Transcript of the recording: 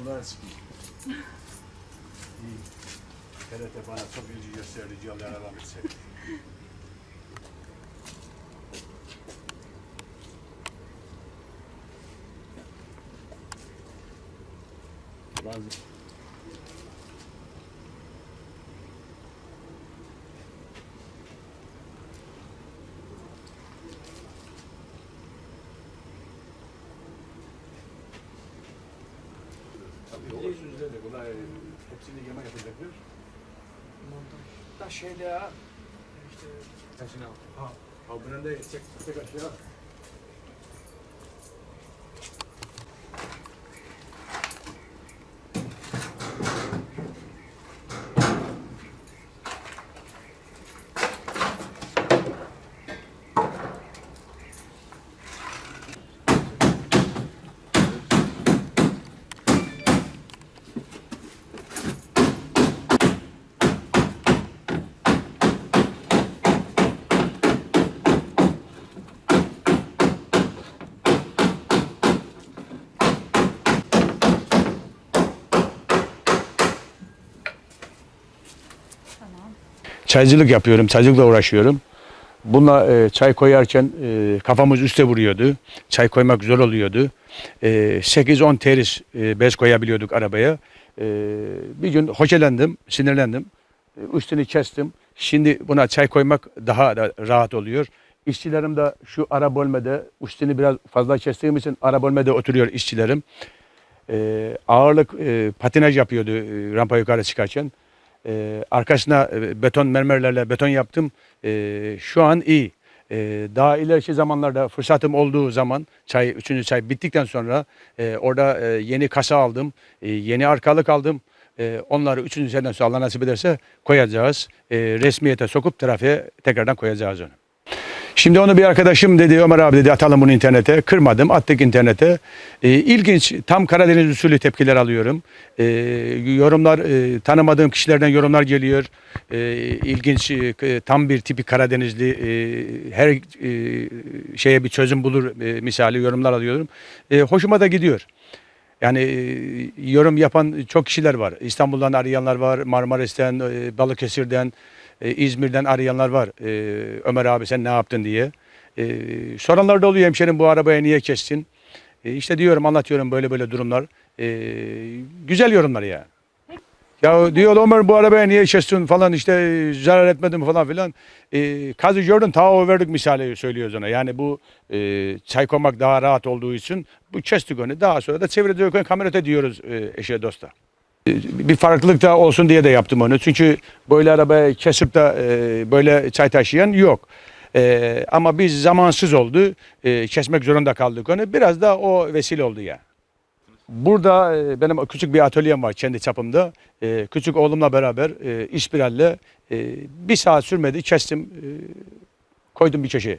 Bunlar eski. İyi. TRT bana çok ilgi gösterdi Cihan arabam ise. Bazı Tabii o yüzden de bunlar hepsini yemek yapacaklar. Da şeyde ya. İşte Taşın al. Ha, ha bunun da tek tek aşağı. Çaycılık yapıyorum, çaycılıkla uğraşıyorum. Bununla e, çay koyarken e, kafamız üste vuruyordu. Çay koymak zor oluyordu. E, 8-10 teris e, bez koyabiliyorduk arabaya. E, bir gün hocalandım, sinirlendim. E, üstünü kestim. Şimdi buna çay koymak daha da rahat oluyor. İşçilerim de şu ara bölmede üstünü biraz fazla kestiğim için ara bölmede oturuyor işçilerim. E, ağırlık e, patinaj yapıyordu e, rampa yukarı çıkarken. E, arkasına beton mermerlerle beton yaptım. E, şu an iyi. E, daha ileriki zamanlarda fırsatım olduğu zaman çay üçüncü çay bittikten sonra e, orada e, yeni kasa aldım, e, yeni arkalık aldım. E, onları üçüncü seneden sonra Allah nasip ederse koyacağız. E, resmiyete sokup trafiğe tekrardan koyacağız onu. Şimdi onu bir arkadaşım dedi Ömer abi dedi atalım bunu internete. Kırmadım attık internete. Ee, ilginç tam Karadeniz usulü tepkiler alıyorum. Ee, yorumlar e, tanımadığım kişilerden yorumlar geliyor. Ee, ilginç e, tam bir tipi Karadenizli e, her e, şeye bir çözüm bulur e, misali yorumlar alıyorum. E, hoşuma da gidiyor. Yani e, yorum yapan çok kişiler var. İstanbul'dan arayanlar var, Marmaris'ten, e, Balıkesir'den, e, İzmir'den arayanlar var. E, Ömer abi sen ne yaptın diye. E, soranlar da oluyor hemşerim bu arabaya niye kestin? E, işte diyorum anlatıyorum böyle böyle durumlar. E, güzel yorumlar ya. Ya diyor Ömer bu arabaya niye kestin falan işte zarar etmedim falan filan. E, kazı gördün ta o verdik misali söylüyoruz ona. Yani bu e, çay koymak daha rahat olduğu için bu kestik onu. Daha sonra da çevrede kamerata diyoruz e, eşe dosta bir farklılık da olsun diye de yaptım onu. Çünkü böyle arabaya kesip de e, böyle çay taşıyan yok. E, ama biz zamansız oldu. E, kesmek zorunda kaldık onu. Biraz da o vesile oldu ya. Burada benim küçük bir atölyem var kendi çapımda. Küçük oğlumla beraber e, işbiralle e, bir saat sürmedi kestim koydum bir köşeye.